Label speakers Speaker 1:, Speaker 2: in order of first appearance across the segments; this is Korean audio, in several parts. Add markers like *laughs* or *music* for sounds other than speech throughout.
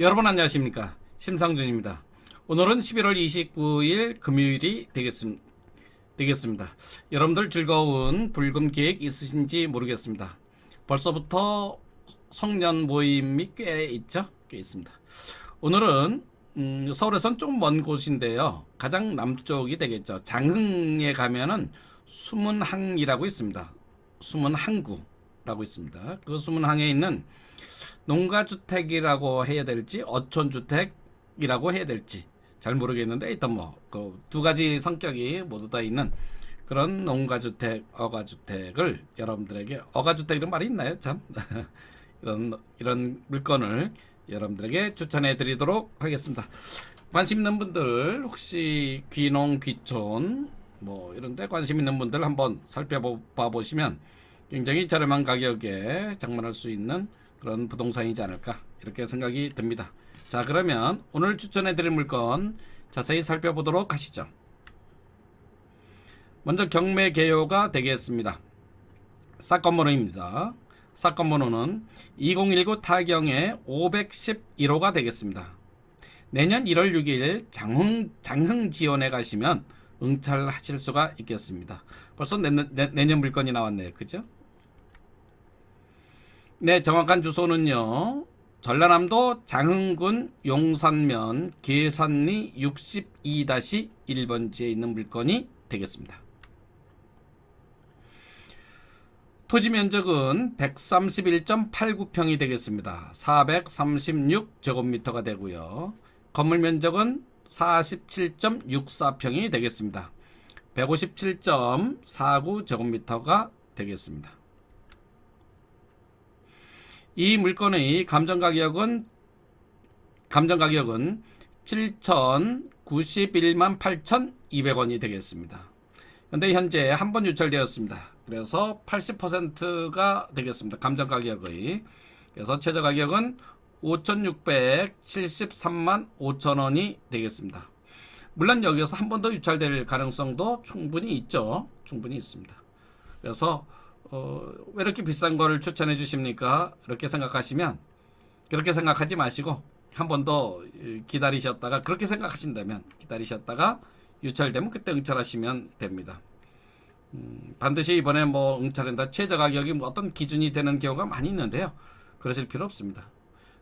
Speaker 1: 여러분 안녕하십니까 심상준입니다. 오늘은 11월 29일 금요일이 되겠습, 되겠습니다. 여러분들 즐거운 불금 계획 있으신지 모르겠습니다. 벌써부터 성년 모임이 꽤 있죠? 꽤 있습니다. 오늘은 음, 서울에선 좀 먼 곳인데요. 가장 남쪽이 되겠죠. 장흥에 가면은 수문항이라고 있습니다. 수문항구라고 있습니다. 그 수문항에 있는 농가주택이라고 해야 될지 어촌주택이라고 해야 될지 잘 모르겠는데 일단 뭐그 두 가지 성격이 모두 다 있는 그런 농가주택, 어가주택을 여러분들에게 어가주택 이런 말이 있나요? 참 *laughs* 이런 이런 물건을 여러분들에게 추천해 드리도록 하겠습니다. 관심 있는 분들 혹시 귀농, 귀촌 뭐 이런데 관심 있는 분들 한번 살펴봐 보시면 굉장히 저렴한 가격에 장만할 수 있는 그런 부동산이지 않을까 이렇게 생각이 듭니다. 자 그러면 오늘 추천해 드릴 물건 자세히 살펴보도록 하시죠. 먼저 경매 개요가 되겠습니다. 사건 번호입니다. 사건 번호는 2019 타경의 511호가 되겠습니다. 내년 1월 6일 장흥, 장흥 지원에 가시면 응찰하실 수가 있겠습니다. 벌써 내, 내, 내년 물건이 나왔네요. 그죠? 네, 정확한 주소는요. 전라남도 장흥군 용산면 계산리 62-1번지에 있는 물건이 되겠습니다. 토지 면적은 131.89평이 되겠습니다. 436제곱미터가 되고요. 건물 면적은 47.64평이 되겠습니다. 157.49제곱미터가 되겠습니다. 이 물건의 감정 가격은 감정 가격은 7,091만 8,200원이 되겠습니다. 현재 현재 한 번 유찰되었습니다. 그래서 80%가 되겠습니다. 감정 가격의. 그래서 최저 가격은 5,673만 5천 원이 되겠습니다. 물론 여기서 한 번 더 유찰될 가능성도 충분히 있죠. 충분히 있습니다. 그래서 어, 왜 이렇게 비싼 거를 추천해 주십니까? 이렇게 생각하시면 그렇게 생각하지 마시고 한 번 더 기다리셨다가 그렇게 생각하신다면 기다리셨다가 유찰되면 그때 응찰하시면 됩니다. 음, 반드시 이번에 뭐 응찰한다 최저 가격이 뭐 어떤 기준이 되는 경우가 많이 있는데요. 그러실 필요 없습니다.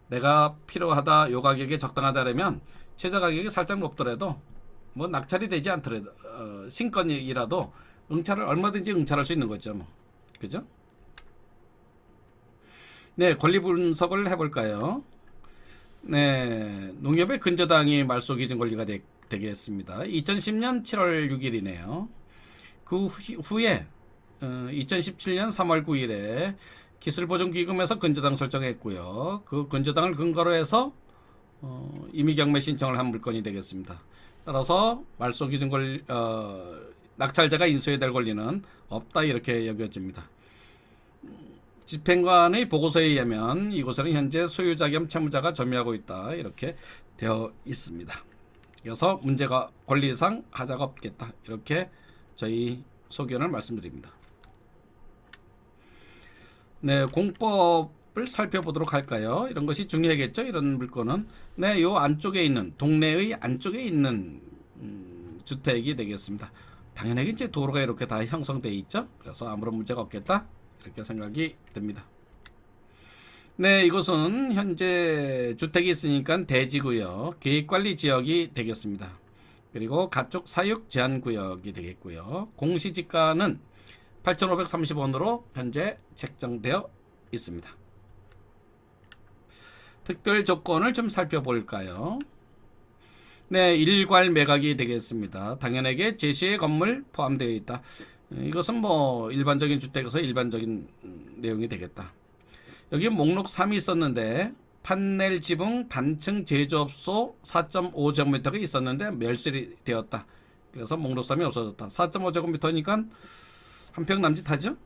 Speaker 1: 내가 필요하다 요 가격에 적당하다라면 최저 가격이 살짝 높더라도 뭐 낙찰이 되지 않더라도 어, 신건이라도 응찰을 얼마든지 응찰할 수 있는 거죠. 뭐. 그죠? 네, 권리 분석을 해볼까요? 네, 농협의 근저당이 말소 기준 권리가 되, 겠습니다 2010년 7월 6일이네요. 그 후, 에 어, 2017년 3월 9일에 기술보존기금에서 근저당 설정했고요. 그 근저당을 근거로 해서 어, 임의경매 신청을 한 물건이 되겠습니다. 따라서 말소 기준 권리 어, 낙찰자가 인수해야 될 권리는 없다 이렇게 여겨집니다. 집행관의 보고서에 의하면 이곳에는 현재 소유자 겸 채무자가 점유하고 있다 이렇게 되어 있습니다. 그래서 문제가 권리상 하자가 없겠다 이렇게 저희 소견을 말씀드립니다. 네, 공법을 살펴보도록 할까요? 이런 것이 중요하겠죠. 이런 물건은 네, 요 안쪽에 있는 동네의 안쪽에 있는 음, 주택이 되겠습니다. 당연하게 이제 도로가 이렇게 다 형성되어 있죠. 그래서 아무런 문제가 없겠다. 이렇게 생각이 듭니다. 네, 이곳은 현재 주택이 있으니까 대지구요. 계획관리 지역이 되겠습니다. 그리고 가축 사육 제한 구역이 되겠고요. 공시지가는 8,530원으로 현재 책정되어 있습니다. 특별 조건을 좀 살펴볼까요? 네, 일괄 매각이 되겠습니다. 당연하게 제시의 건물 포함되어 있다. 이것은 뭐 일반적인 주택에서 일반적인 내용이 되겠다. 여기 목록 3이 있었는데 판넬 지붕 단층 제조업소 4.5제곱미터가 있었는데 멸실이 되었다. 그래서 목록 3이 없어졌다. 4.5제곱미터니까 한 평 남짓하죠?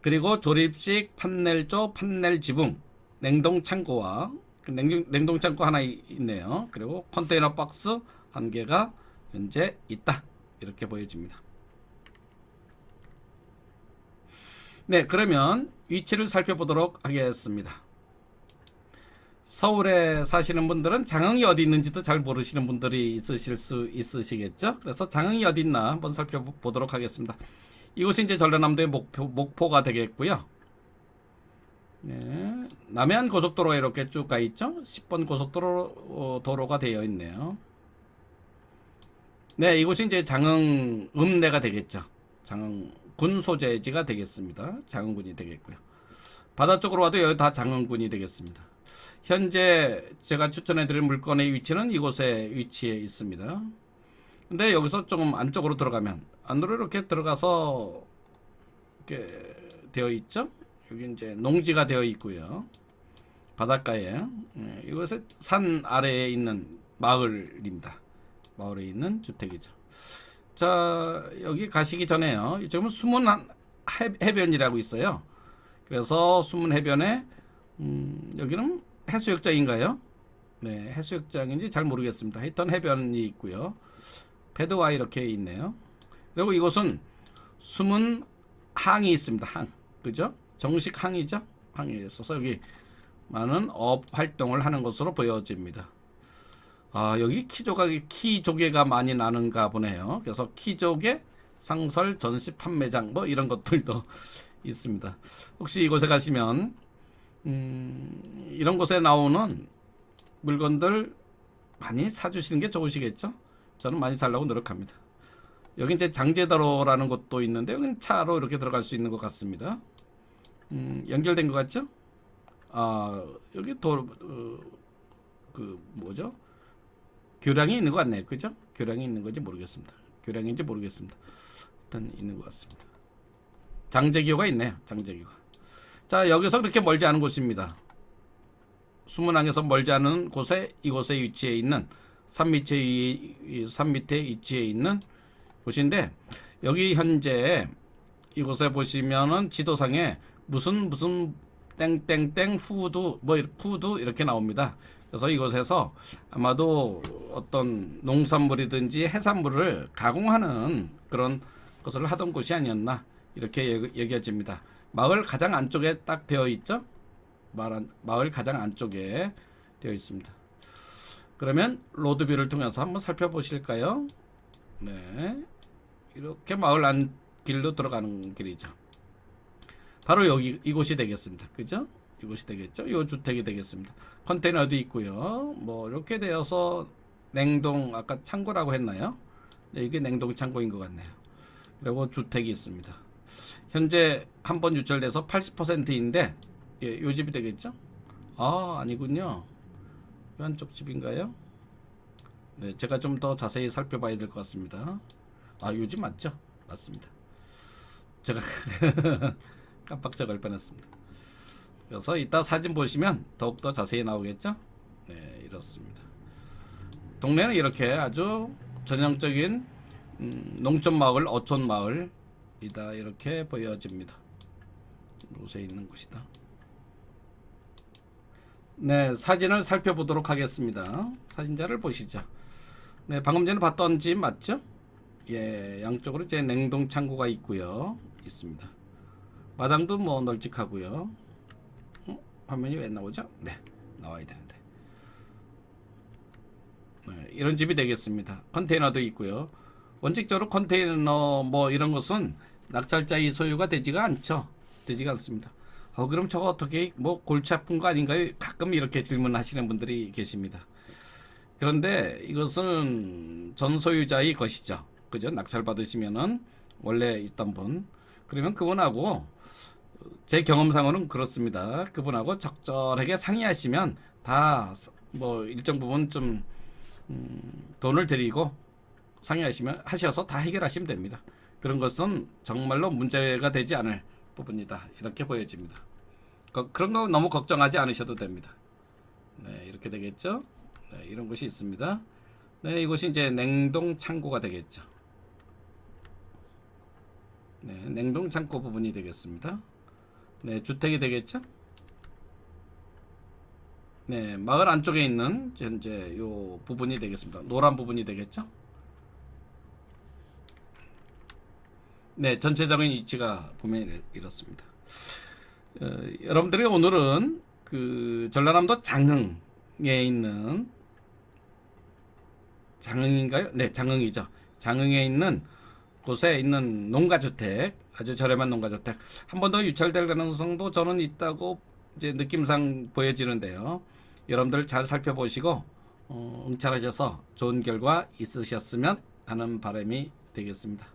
Speaker 1: 그리고 조립식 판넬조 판넬 지붕 냉동 창고와 냉동, 냉동 창고 하나 있네요. 그리고 컨테이너 박스 한 개가 현재 있다. 이렇게 보여집니다. 네, 그러면 위치를 살펴보도록 하겠습니다. 서울에 사시는 분들은 장흥이 어디 있는지도 잘 모르시는 분들이 있으실 수 있으시겠죠. 그래서 장흥이 어디 있나 한번 살펴보도록 하겠습니다. 이곳이 이제 전라남도의 목포, 목포가 되겠고요. 네, 남해안 고속도로가 이렇게 쭉 가 있죠. 10번 고속도로 어, 도로가 되어 있네요. 네, 이곳이 이제 장흥 읍내가 되겠죠. 장흥군 소재지가 되겠습니다. 장흥군이 되겠고요. 바다 쪽으로 와도 여기 다 장흥군이 되겠습니다. 현재 제가 추천해드릴 물건의 위치는 이곳에 위치해 있습니다. 근데 여기서 조금 안쪽으로 들어가면 안으로 이렇게 들어가서 이렇게 되어 있죠. 여기 이제 농지가 되어 있고요. 바닷가에 예, 이곳에 산 아래에 있는 마을입니다. 마을에 있는 주택이죠. 자 여기 가시기 전에요. 지금은 숨은 해변이라고 있어요. 그래서 숨은 해변에 음, 여기는 해수욕장인가요? 네, 해수욕장인지 잘 모르겠습니다. 하여튼 해변이 있고요. 배도가 이렇게 있네요. 그리고 이곳은 숨은 항이 있습니다. 항. 그죠? 정식 항이죠? 항이 있어서 여기 많은 업 활동을 하는 것으로 보여집니다. 아, 여기 키조각이 키조개가 많이 나는가 보네요. 그래서 키조개 상설 전시 판매장 뭐 이런 것들도 *laughs* 있습니다. 혹시 이곳에 가시면 음, 이런 곳에 나오는 물건들 많이 사주시는 게 좋으시겠죠? 저는 많이 살라고 노력합니다. 여기 이제 장제다로라는 곳도 있는데 여기는 차로 이렇게 들어갈 수 있는 것 같습니다. 음, 연결된 것 같죠? 아 여기 도, 어, 그 뭐죠? 교량이 있는 것 같네요. 그죠? 교량이 있는 건지 모르겠습니다. 교량인지 모르겠습니다. 일단 있는 것 같습니다. 장제기호가 있네요. 장제기호가. 자 여기서 그렇게 멀지 않은 곳입니다. 수문항에서 멀지 않은 곳에 이곳에 위치해 있는 산 밑에 위- 산 밑에 위치해 있는 곳인데 여기 현재 이곳에 보시면은 지도상에 무슨 무슨 땡땡땡 후드 뭐 후드 이렇게 나옵니다. 그래서 이곳에서 아마도 어떤 농산물이든지 해산물을 가공하는 그런 것을 하던 곳이 아니었나 이렇게 얘기- 얘기해집니다. 마을 가장 안쪽에 딱 되어 있죠. 마을 가장 안쪽에 되어 있습니다. 그러면 로드뷰를 통해서 한번 살펴보실까요? 네, 이렇게 마을 안 길로 들어가는 길이죠. 바로 여기 이곳이 되겠습니다. 그죠? 이곳이 되겠죠. 이 주택이 되겠습니다. 컨테이너도 있고요. 뭐 이렇게 되어서 냉동 아까 창고라고 했나요? 네, 이게 냉동 창고인 것 같네요. 그리고 주택이 있습니다. 현재 한 번 유찰돼서 80%인데 예, 요 집이 되겠죠? 아 아니군요. 이 한쪽 집인가요? 네, 제가 좀 더 자세히 살펴봐야 될 것 같습니다. 아, 요집 맞죠? 맞습니다. 제가 *laughs* 깜빡 적을 뻔했습니다. 그래서 이따 사진 보시면 더욱 더 자세히 나오겠죠? 네, 이렇습니다. 동네는 이렇게 아주 전형적인 음, 농촌 마을, 어촌 마을이다 이렇게 보여집니다. 곳에 있는 곳이다. 네, 사진을 살펴보도록 하겠습니다. 사진자를 보시죠. 네, 방금 전에 봤던 집 맞죠? 예, 양쪽으로 이제 냉동 창고가 있고요. 있습니다. 마당도 뭐 널찍하고요. 어? 화면이 왜 나오죠? 네, 나와야 되는데. 네, 이런 집이 되겠습니다. 컨테이너도 있고요. 원칙적으로 컨테이너 뭐 이런 것은 낙찰자의 소유가 되지가 않죠. 되지가 않습니다. 어 그럼 저거 어떻게 뭐 골치 아픈 거 아닌가요? 가끔 이렇게 질문하시는 분들이 계십니다. 그런데 이것은 전 소유자의 것이죠. 그죠? 낙찰 받으시면은 원래 있던 분 그러면 그분하고 제 경험상으로는 그렇습니다. 그분하고 적절하게 상의하시면 다 뭐 일정 부분 좀 음, 돈을 드리고 상의하시면 하셔서 다 해결하시면 됩니다. 그런 것은 정말로 문제가 되지 않을 부분이다. 이렇게 보여집니다. 거- 그런 거 너무 걱정하지 않으셔도 됩니다. 네, 이렇게 되겠죠? 네, 이런 곳이 있습니다. 네, 이곳이 이제 냉동 창고가 되겠죠. 네, 냉동 창고 부분이 되겠습니다. 네, 주택이 되겠죠? 네, 마을 안쪽에 있는 현재 요 부분이 되겠습니다. 노란 부분이 되겠죠? 네, 전체적인 위치가 보면 이렇- 이렇습니다. 어, 여러분들이 오늘은 그 전라남도 장흥에 있는 장흥인가요? 네, 장흥이죠. 장흥에 있는 곳에 있는 농가주택, 아주 저렴한 농가주택 한 번 더 유찰될 가능성도 저는 있다고 이제 느낌상 보여지는데요. 여러분들 잘 살펴보시고 어, 응찰하셔서 좋은 결과 있으셨으면 하는 바람이 되겠습니다.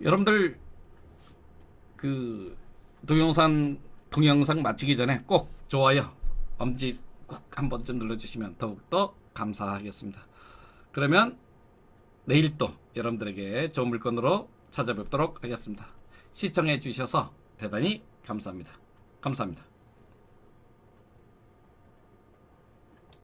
Speaker 1: 여러분들 그 동영상 동영상 마치기 전에 꼭 좋아요 엄지 꼭 한 번쯤 눌러주시면 더욱더 감사하겠습니다. 그러면 내일 또 여러분들에게 좋은 물건으로 찾아뵙도록 하겠습니다. 시청해 주셔서 대단히 감사합니다. 감사합니다.